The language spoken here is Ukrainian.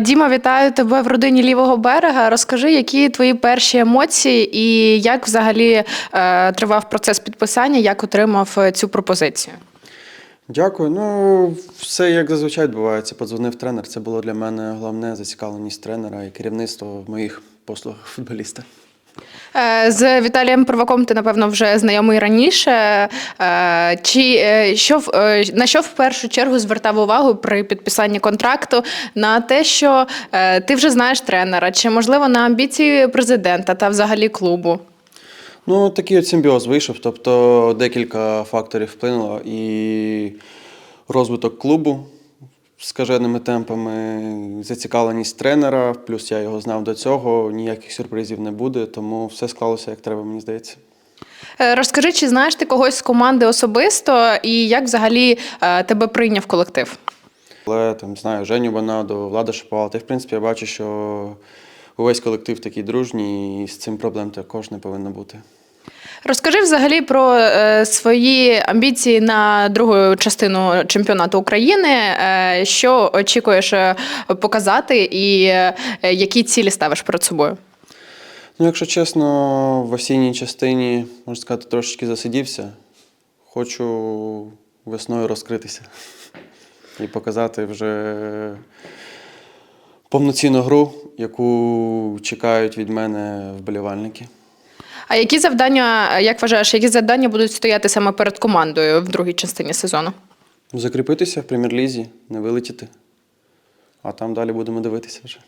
Діма, вітаю тебе в родині лівого берега. Розкажи, які твої перші емоції і як взагалі е, тривав процес підписання, як отримав е, цю пропозицію? Дякую. Ну, все як зазвичай відбувається. Подзвонив тренер. Це було для мене головне зацікавленість тренера і керівництво в моїх послугах футболіста. Е, З Віталієм Перваком ти, напевно, вже знайомий раніше. Е, Чи е, що на що в першу чергу звертав увагу при підписанні контракту? На те, що ти вже знаєш тренера, чи можливо на амбіції президента та взагалі клубу? Ну, такий от симбіоз вийшов. Тобто декілька факторів вплинуло і розвиток клубу скаженими темпами, зацікавленість тренера, плюс я його знав до цього, ніяких сюрпризів не буде, тому все склалося як треба, мені здається. Е, Розкажи, чи знаєш ти когось з команди особисто, і як взагалі е, тебе прийняв колектив? Але там знаю Женю Банаду, Влада Шаповал. Та, в принципі, я бачу, що увесь колектив такий дружній, і з цим проблем також не повинно бути. Розкажи взагалі про е, свої амбіції на другу частину чемпіонату України. Е, що очікуєш е, показати, і е, які цілі ставиш перед собою? Ну, якщо чесно, в осінній частині, можна сказати, трошечки засидівся. Хочу весною розкритися і показати вже повноцінну гру, яку чекають від мене вболівальники. А які завдання, як вважаєш, які завдання будуть стояти саме перед командою в другій частині сезону? Закріпитися в прем'єр-лізі, не вилетіти. А там далі будемо дивитися вже.